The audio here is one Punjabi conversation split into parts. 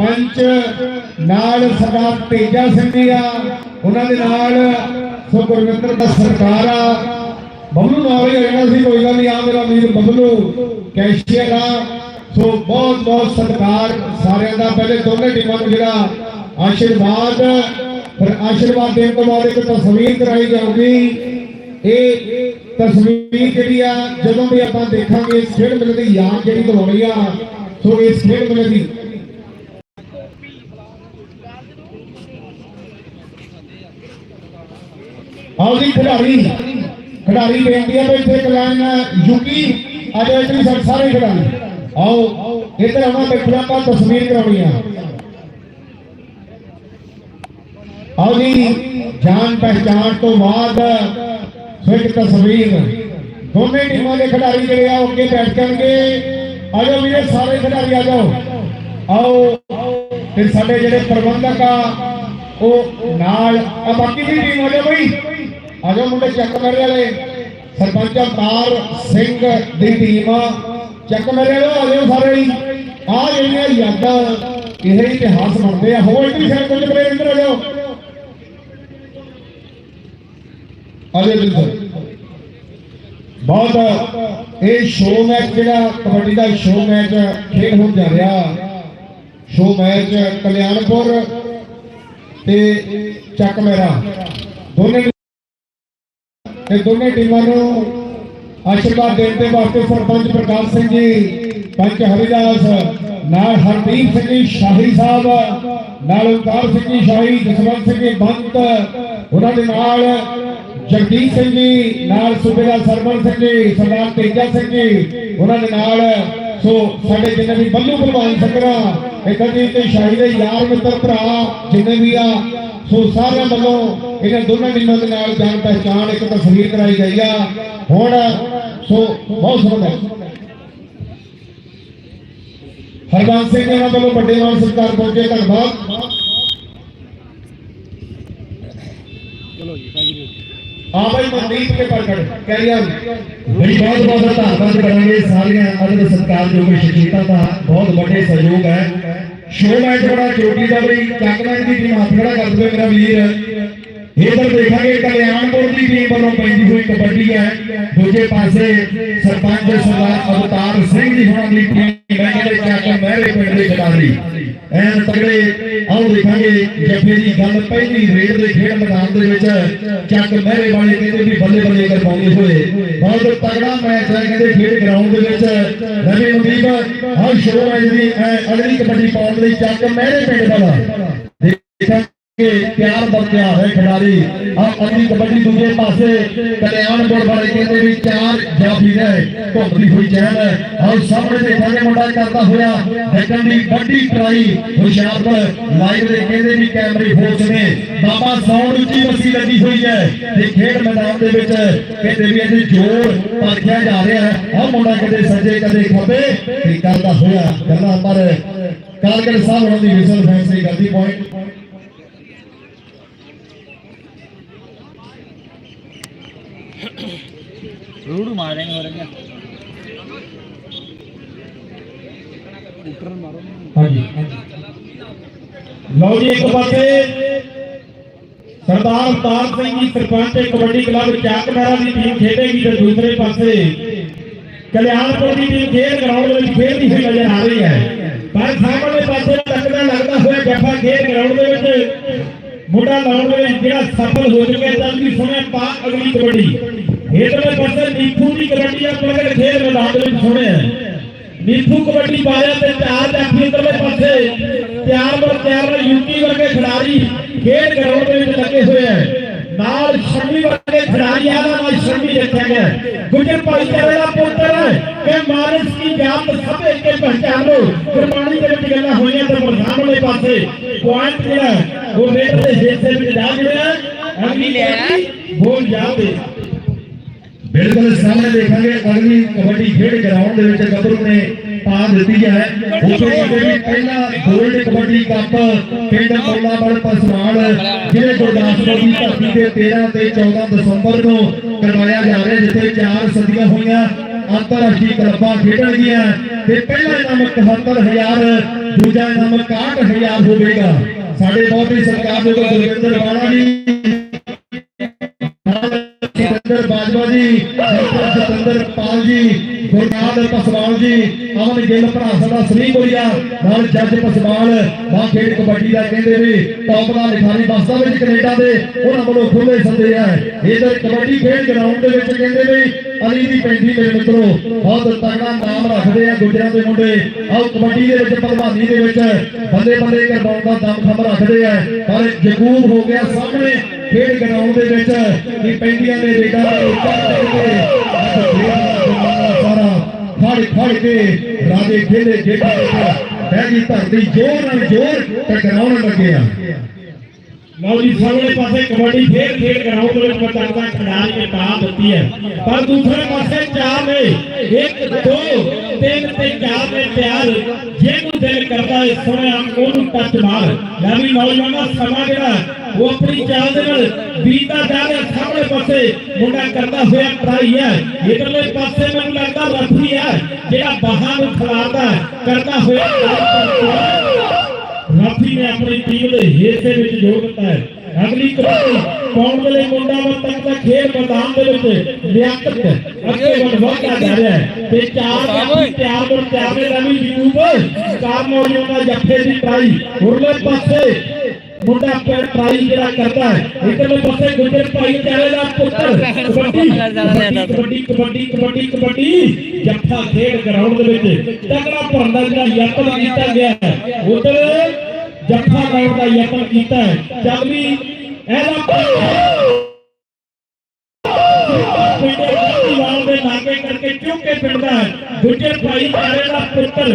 ਪੰਚ ਨਾਲ ਸਰਦਾਰ ਤੇਜਾ ਸਿੰਘ ਜੀ ਆ, ਉਹਨਾਂ ਦੇ ਨਾਲ ਸੋ ਗੁਰਵਿੰਦਰ ਦਾ ਸਰਕਾਰ ਆ। ਬਬਲੂ ਨਾਲ ਹੀ ਰਹਿਣਾ ਸੀ, ਕੋਈ ਗੱਲ ਨਹੀਂ ਆ ਮੇਰਾ ਵੀਰ ਬਬਲੂ, ਕੈਸ਼ੀਅਰ ਆ। ਸੋ ਬਹੁਤ ਬਹੁਤ ਸਤਿਕਾਰ ਸਾਰਿਆਂ ਦਾ। ਪਹਿਲੇ ਦੋਨੇ ਟੀਮਾਂ ਨੂੰ ਜਿਹੜਾ ਆਸ਼ੀਰਵਾਦ, ਫਿਰ ਆਸ਼ੀਰਵਾਦ ਦੇਣ ਤੋਂ ਬਾਅਦ ਇੱਕ ਤਸਵੀਰ ਕਰਾਈ ਜਾਊਗੀ। ਇਹ ਤਸਵੀਰ ਜਿਹੜੀ ਆ, ਜਦੋਂ ਵੀ ਆਪਾਂ ਦੇਖਾਂਗੇ, ਇਸ ਖੇਡ ਮੇਲੇ ਦੀ ਯਾਦ ਜਿਹੜੀ ਦਿਵਾਉਣੀ ਆ, ਸੋ ਇਸ ਖੇਡ ਮੇਲੇ ਦੀ ਆਓ ਜੀ, ਖਿਡਾਰੀ। ਖਿਡਾਰੀ ਬੇਨਤੀ ਆ ਵੀ ਇੱਥੇ ਕਲਾਨ ਯੂਕੀ ਅੱਜ ਇਤਨੀ ਸਭ ਸਾਰੇ ਖਿਡਾਰੀ। ਆਓ, ਇੱਧਰ ਆਉਣਾ ਬੈਠਣਾ ਆਪਾਂ ਤਸਵੀਰ ਕਰਾਉਣੀ ਆ। ਆਓ ਜੀ, ਜਾਣ ਪਹਿਚਾਣ ਤੋਂ ਬਾਅਦ ਸੋ ਤਸਵੀਰ। ਦੋਨੇ ਟੀਮਾਂ ਦੇ ਖਿਡਾਰੀ ਜਿਹੜੇ ਆ ਅੱਗੇ ਬੈਠ ਜਾਣਗੇ। ਆ ਵੀਰੇ, ਸਾਰੇ ਖਿਡਾਰੀ ਆ ਜਾਓ। ਆਓ, ਤੇ ਸਾਡੇ ਜਿਹੜੇ ਪ੍ਰਬੰਧਕ ਆ, ਉਹ ਨਾਲ ਆ, ਬਾਕੀ ਦੀ ਟੀਮ ਆ ਜਾਓ ਬਈ। ਆ ਜਾਓ ਮੁੰਡੇ ਚੱਕ ਮੇਰੇ ਵਾਲੇ। ਸਰਪੰਚ ਅਵਤਾਰ ਸਿੰਘ ਦੀ ਟੀਮ ਚੱਕ ਮੇਰੇ ਵਾਲੇ ਆ ਸਾਰੇ। ਹੀ ਆ ਜਿਹੜੀਆਂ ਯਾਦਾਂ ਇਹ ਇਤਿਹਾਸ ਬਣਦੇ ਆ। ਹੋਰ ਵੀ ਸਾਰੇ ਕੁਝ ਬਰੇ ਅੰਦਰ ਆ ਜਾਓ। ਅਜੇ ਬਿਲਕੁਲ ਬਹੁਤ ਇਹ ਸ਼ੋਅ ਮੈਚ ਜਿਹੜਾ ਕਬੱਡੀ ਦਾ ਸ਼ੋਅ ਮੈਚ ਖੇਡ ਹੋਣ ਜਾ ਰਿਹਾ। ਸ਼ੋ ਮੈਚ ਕਲਿਆਣਪੁਰ ਤੇ ਚੱਕ ਮੇਰਾ। ਦੋਨੇ ਤੇ ਦੋਨੇ ਟੀਮਾਂ ਨੂੰ ਆਸ਼ੀਰਵਾਦ ਦੇਣ ਦੇ ਵਾਸਤੇ ਸਰਪੰਚ ਪ੍ਰਕਾਸ਼ ਸਿੰਘ ਜੀ, ਪੰਚ ਹਰੀਦਾਸ, ਨਾਲ ਹਰਦੀਪ ਸਿੰਘ ਜੀ, ਸ਼ਾਹੀ ਸਾਹਿਬ, ਨਾਲ ਓਂਕਾਰ ਸਿੰਘ ਜੀ, ਸ਼ਾਹੀ, ਜਸਵੰਤ ਸਿੰਘ ਜੀ, ਬੰਤ, ਉਹਨਾਂ ਦੇ ਨਾਲ ਜਗਦੀਸ਼ ਸਿੰਘ ਜੀ, ਨਾਲ ਸੂਬੇਦਾਰ ਸਰਵਨ ਸਿੰਘ ਜੀ, ਸਰਦਾਰ ਤੇਜਾ ਸਿੰਘ ਜੀ, ਉਹਨਾਂ ਦੇ ਨਾਲ, ਸੋ ਸਾਡੇ ਜਿੰਨੇ ਵੀ ਬੱਲੂ ਭਲਵਾਨ ਸੰਗਰਾ, ਇਦਾਂ ਤੇ ਸ਼ਾਹੀ ਦੇ ਯਾਰ ਮਿੱਤਰ ਭਰਾ ਜਿੰਨੇ ਵੀ ਆ ਸੋ ਸਾਰਿਆਂ ਵੱਲੋਂ ਇਹਨਾਂ ਦੋਨਾਂ ਟੀਮਾਂ ਦੇ ਨਾਲ ਜਾਣ ਪਹਿਚਾਣ ਇੱਕ ਤਸਵੀਰ ਕਰਾਈ ਗਈ ਆ। ਹੁਣ ਸੋ ਬਹੁਤ ਸੋਹਣਾ ਹਰਬੰਸ ਸਿੰਘ ਜੀ ਉਹਨਾਂ ਵੱਲੋਂ ਵੱਡੇ ਮਾਨ ਸਤਿਕਾਰ ਪਹੁੰਚੇ, ਧੰਨਵਾਦ। ਆ ਬਈ ਮਨਦੀਪ ਕੇ ਪ੍ਰਗਟ ਕੈਰੀਅਰ ਬੜੀ ਬਹੁਤ ਬਹੁਤ ਧੰਨਵਾਦ ਕਰਾਂਗੇ ਸਾਰੀਆਂ ਅਦਰ ਸਤਿਕਾਰਯੋਗ ਸ਼ਖਸੀਅਤਾਂ ਦਾ। ਬਹੁਤ ਵੱਡੇ ਸਹਿਯੋਗ ਹੈ। ਸ਼ੋ ਮੈਚ ਬੜਾ ਚੋਟੀ ਦਾ ਬਈ ਚੱਕਮੈਚ ਦੀ ਟੀਮ ਹੱਥ ਖੜਾ ਕਰ ਮੇਰਾ ਵੀਰ। ਇਧਰ ਦੇਖਾਂਗੇ ਕਲਿਆਣਪੁਰ ਦੀ ਟੀਮ ਵੱਲੋਂ ਪੈਂਦੀ ਹੋਈ ਕਬੱਡੀ ਹੈ। ਦੂਜੇ ਪਾਸੇ ਸਰਪੰਚ ਸਰਦਾਰ ਅਵਤਾਰ ਸਿੰਘ ਜੀ ਹੋਣਾ ਦੀ ਟੀਮ ਹੈ ਜਿਹੜੇ ਚੱਕ ਮਹਿਰੇ ਪਿੰਡ ਦੇ ਖਿਡਾਰੀ ਐਨ ਤਗੜੇ ਆਓ ਦੇਖਾਂਗੇ ਜੱਫੇ ਦੀ ਗੱਲ। ਪਹਿਲੀ ਰੇਡ ਦੇ ਖੇਡ ਮੈਦਾਨ ਦੇ ਵਿੱਚ ਚੱਕ ਮਹਿਰੇ ਵਾਲੇ ਕਹਿੰਦੇ ਵੀ ਬੱਲੇ ਬੱਲੇ ਕਰਵਾਉਂਦੇ ਹੋਏ। ਬਹੁਤ ਤਗੜਾ ਮੈਚ ਹੈ, ਕਹਿੰਦੇ ਖੇਡ ਗਰਾਊਂਡ ਦੇ ਵਿੱਚ ਰਵੀ ਮਨਦੀਪ ਆਹ ਸ਼ੋਅ ਮੈਚ ਦੀ ਅਗਲੀ ਕਬੱਡੀ ਪਾਉਣ ਲਈ ਚੱਕ ਮਹਿਰੇ ਪਿੰਡ ਵਾਲਾ ਦੇਖਾਂਗੇ ਪਿਆਰ ਵਰਤਿਆ ਹੈ ਖਿਡਾਰੀ। ਆ ਅਗਲੀ ਕਬੱਡੀ ਦੂਜੇ ਪਾਸੇ ਕਲਿਆਣਪੁਰ ਵਾਲੇ ਕਹਿੰਦੇ ਵੀ ਚਾਰ ਜਾਫੀ ਨੇ ਧੁੰਦਲੀ ਹੋਈ ਚੈਨ ਆਹ ਸਾਹਮਣੇ ਦੇਖਾਂਗੇ ਮੁੰਡਾ ਕਰਦਾ ਹੋਇਆ ਦੇਖਣ ਦੀ ਵੱਡੀ ਟਰਾਈ। ਹੁਸ਼ਿਆਰਪੁਰ ਲਾਈਵ ਦੇ ਕਹਿੰਦੇ ਵੀ ਕੈਮਰੇ ਫੋਰਸ ਨੇ। ਬਾਬਾ ਸਾਊਂਡ ਉੱਚੀ ਮੱਸੀ ਲੱਗੀ ਹੋਈ ਹੈ ਤੇ ਖੇਡ ਮੈਦਾਨ ਦੇ ਵਿੱਚ ਕਹਿੰਦੇ ਵੀ ਇਹਦੇ ਜੋਰ ਪਰਖਿਆ ਜਾ ਰਿਹਾ ਹੈ। ਆਹ ਮੁੰਡਾ ਕਦੇ ਸੱਜੇ, ਕਦੇ ਖੱਬੇ ਤੇ ਕਰਦਾ ਹੋਇਆ ਗੱਲਾਂ ਪਰ ਕਾਲਗੜ ਸਾਹਿਬ ਹੋਣ ਦੀ ਵਿਸਲ ਫੈਸਲੇ ਕਰਦੀ ਪੁਆਇੰਟ റോഡ് മാറേന്ന് പറഞ്ഞ ਲਓ ਜੀ ਇੱਕ ਪਾਸੇ ਸਰਦਾਰ ਤਾਰ ਸਿੰਘ ਜੀ ਸਰਪੰਚ ਕਬੱਡੀ ਕਲੱਬ ਚਾਕਨਾਰਾ ਦੀ ਟੀਮ ਖੇਡੇਗੀ ਤੇ ਦੂਸਰੇ ਪਾਸੇ ਕਲਿਆਣਪੁਰ ਦੀ ਟੀਮ ਖੇਡ ਗਰਾਊਂਡ ਵਿੱਚ ਖੇਡਦੀ ਹੋਈ ਨਜ਼ਰ ਆ ਰਹੀ ਹੈ। ਪਰ ਸਾਹਮਣੇ ਪਾਸੇ ਤੱਕਦਾ ਲੱਗਦਾ ਹੋਇਆ ਜੱਫਾ ਖੇਡ ਗਰਾਊਂਡ ਦੇ ਵਿੱਚ ਮੁੰਡਾ ਲਾਉਣ ਦੇ ਵਿੱਚ ਜਿਹੜਾ ਸਫਲ ਹੋ ਚੁੱਕਿਆ ਤਾਂ ਵੀ ਸੁਣਿਆ ਪਾ ਅਗਲੀ ਕਬੱਡੀ ਇਧਰਲੇ ਪਾਸੇ ਨੀਫੂ ਦੀ ਕਬੱਡੀ ਆ ਪਲਗੜ ਖੇਡ ਮੈਦਾਨ ਦੇ ਵਿੱਚ ਸੁਣਿਆ ਨੀਫੂ ਕਬੱਡੀ ਪਾਇਆ ਤੇ ਚਾਰ ਜਾਫੀ ਇਧਰਲੇ ਪਾਸੇ ਤਿਆਰ ਬਰ ਤਿਆਰ ਨਾਲ ਯੂਪੀ ਵਰਗੇ ਖਿਡਾਰੀ ਖੇਡ ਗਰਾਊਂਡ ਦੇ ਵਿੱਚ ਲੱਗੇ ਹੋਏ ਆ ਨਾਲ ਸ਼ਰਮੀ ਵਰਗੇ ਖਿਡਾਰੀ ਆ ਨਾਲ ਸ਼ਰਮੀ ਰੱਖਿਆ ਗਿਆ। ਗੁਜਰ ਭਾਈਚਾਰੇ ਦਾ ਪੁੱਤਰ ਕਿ ਮਾਨਸ ਕੀ ਜਾਤ ਸਭੇ ਕੇ ਲੋ ਗੁਰਬਾਣੀ ਦੇ ਵਿੱਚ ਗੱਲਾਂ ਹੋਈਆਂ ਤੇ ਮਰਦਾਨ ਵਾਲੇ ਪਾਸੇ ਪੁਆਇੰਟ ਜਿਹੜਾ ਰੇਟ ਦੇ ਹਿੱਸੇ ਵਿੱਚ ਜਾ ਜੁੜਿਆ ਅਗਲੀ ਲਿਆ। ਬੋਲ ਜਾਵੇ ਬਿਲਕੁਲ ਸਾਹਮਣੇ ਦੇਖਾਂਗੇ ਅਗਲੀ ਕਬੱਡੀ ਖੇਡ ਗਰਾਊਂਡ ਦੇ ਵਿੱਚ ਗੱਭਰੂ ਨੇ ਪਾ ਦਿੱਤੀ ਹੈ। ਉੱਥੇ ਕਹਿੰਦੇ ਵੀ ਪਹਿਲਾ ਗੋਲਡ ਕਬੱਡੀ ਕੱਪ ਪਿੰਡ ਮੌਲਾਵਲ ਪਸਵਾਲ ਜ਼ਿਲ੍ਹੇ ਗੁਰਦਾਸਪੁਰ ਦੀ ਧਰਤੀ ਤੇ 13 ਤੇ 14 ਦਸੰਬਰ ਨੂੰ ਕਰਵਾਇਆ ਜਾ ਰਿਹਾ ਜਿੱਥੇ ਚਾਰ ਸਦੀਆਂ ਹੋਈਆਂ ਅੰਤਰਰਾਸ਼ਟਰੀ ਕਲੱਬਾਂ ਖੇਡਣਗੀਆਂ ਤੇ ਪਹਿਲਾ ਇਨਾਮ 71000 ਦੂਜਾ ਇਨਾਮ 61000 ਹੋਵੇਗਾ। ਸਾਡੇ ਬਹੁਤ ਹੀ ਸਰਕਾਰ ਦੇ ਗੁਰਵਿੰਦਰ ਬਾਣਾ ਜੀ ਸਤਿੰਦਰ ਬਾਜਵਾ ਜੀ ਡਾਕਟਰ ਪਾਲ ਜੀ ਗੁਰਨਾਥ ਪਸਵਾਲ ਜੀ, ਅਮਨ ਗਿੱਲ ਭਰਾ ਸਾਡਾ ਸ੍ਰੀਪੁਰੀਆ ਨਾਲ ਜੱਜ ਪਸਵਾਲ ਦਾ ਖੇਡ ਕਬੱਡੀ ਦਾ ਕਹਿੰਦੇ ਵੀ ਟੌਪ ਦਾ ਲਿਖਾਰੀ ਬਸਤਾ ਵਿੱਚ ਕੈਨੇਡਾ ਦੇ, ਉਹਨਾਂ ਵੱਲੋਂ ਖੁੱਲੇ ਸੰਦੇ ਆ। ਇਧਰ ਕਬੱਡੀ ਖੇਡ ਗਰਾਊਂਡ ਦੇ ਵਿੱਚ ਕਹਿੰਦੇ ਵੀ ਅਲੀ ਦੀ ਪੈਂਦੀ ਮੇਰੇ ਮਿੱਤਰੋ, ਬਹੁਤ ਤਗੜਾ ਨਾਮ ਰੱਖਦੇ ਆ ਗੁਜਰਾਂ ਦੇ ਮੁੰਡੇ। ਆਓ ਕਬੱਡੀ ਦੇ ਵਿੱਚ, ਭਲਵਾਨੀ ਦੇ ਵਿੱਚ ਬੰਦੇ ਬੰਦੇ ਕਰਵਾਉਣ ਦਾ ਦਮ ਖਮ ਰੱਖਦੇ ਆ। ਪਰ ਯਕੂਬ ਹੋ ਗਿਆ ਸਾਹਮਣੇ। ਖੇਡ ਗਰਾਊਂਡ ਦੇ ਵਿੱਚ ਕਿ ਪੈਂਦੀਆਂ ਨੇ ਰੇਡਾਂ ਦੇ ਉੱਪਰ ਕਰਕੇ ਸਾਰਾ ਫੜ ਫੜ ਕੇ ਰਾਜੇ ਖੇਲੇ ਜੇਠਾ ਬਹਿ ਗਈ ਧਰਤੀ, ਜੋਰ ਨਾਲ ਜੋਰ ਟਕਰਾਉਣ ਲੱਗਿਆ ਲਓ ਜੀ, ਸਾਹਮਣੇ ਪਾਸੇ ਕਬੱਡੀ ਫੇਰ ਖੇਡ ਗਰਾਊਂਡ ਦੇ ਵਿੱਚ ਬਚਾਉਂਦਾ ਖਿਡਾਰੀ ਨੇ ਪਾ ਦਿੱਤੀ ਹੈ। ਪਰ ਦੂਸਰੇ ਪਾਸੇ ਚਾਰ ਨੇ, ਇੱਕ, ਦੋ, ਤਿੰਨ ਤੇ ਚਾਰ ਨੇ ਤਿਆਰ। ਜਿਹਨੂੰ ਦਿਲ ਕਰਦਾ ਹੈ ਸੋਹਣਿਆ ਉਹਨੂੰ ਟੱਚ ਮਾਰ। ਲੈ ਵੀ ਨੌਜਵਾਨਾਂ, ਸਮਾਂ ਜਿਹੜਾ ਉਹ ਆਪਣੀ ਚਾਲ ਦੇ ਨਾਲ ਬੀਤਾ ਜਾ ਰਿਹਾ ਸਾਹਮਣੇ ਪਾਸੇ। ਮੁੰਡਾ ਕਰਦਾ ਹੋਇਆ ਟਰਾਈ ਹੈ। ਇਧਰਲੇ ਪਾਸੇ ਮੈਨੂੰ ਲੱਗਦਾ ਰੱਖੀ ਹੈ। ਜਿਹੜਾ ਬਾਹਾਂ ਨੂੰ ਖਿਲਾਰਦਾ ਕਰਦਾ ਹੋਇਆ। ਰਾਫੀ ਨੇ ਆਪਣੀ ਟੀਮ ਦੇ ਹਿੱਸੇ ਵਿੱਚ ਜੋੜ ਦਿੱਤਾ ਹੈ। ਅਗਲੀ ਕਬੱਡੀ ਪਾਉਣ ਦੇ ਲਈ ਮੁੰਡਾ ਮੱਤਕ ਦਾ ਖੇਡ ਮੈਦਾਨ ਦੇ ਵਿੱਚ ਲਿਆਕਤ ਅੱਗੇ ਵੱਧ ਵਧਦਾ ਜਾ ਰਿਹਾ ਹੈ। ਤੇ ਚਾਰ ਜਾਫੀ ਤਿਆਰ ਬਣ ਤਿਆਰ ਨੇ ਰਵੀ ਯੂਟਿਊਬ ਚਾਰ ਨੌਜਵਾਨਾਂ ਜੱਫੇ ਦੀ ਟਰਾਈ ਉਰਲੇ ਪਾਸੇ ਮੁੰਡਾ ਪਰ ਟਰਾਈ ਜਿਹੜਾ ਕਰਦਾ ਹੈ। ਇਧਰਲੇ ਪਾਸੇ ਗੁੱਜਰ ਭਾਈ ਚਾਰੇ ਦਾ ਪੁੱਤਰ। ਕਬੱਡੀ ਕਬੱਡੀ ਕਬੱਡੀ ਕਬੱਡੀ ਕਬੱਡੀ ਜੱਫਾ ਖੇਡ ਗਰਾਊਂਡ ਦੇ ਵਿੱਚ। ਤਗੜਾ ਭਰਨ ਦਾ ਜਿਹੜਾ ਯਤਨ ਕੀਤਾ ਗਿਆ ਹੈ। ਉਧਰ ਜੱਫਾ ਲਾਉਣ ਦਾ ਯਤਨ ਕੀਤਾ ਹੈ। ਚੱਲ ਵੀ ਇਹਦਾ ਵਾਲ ਦੇ ਨਾਕੇ ਕਰਕੇ ਚੁੱਕੇ ਪਿੰਡਦਾ ਹੈ। ਦੂਜੇ ਭਾਈ ਚਾਰੇ ਦਾ ਪੁੱਤਰ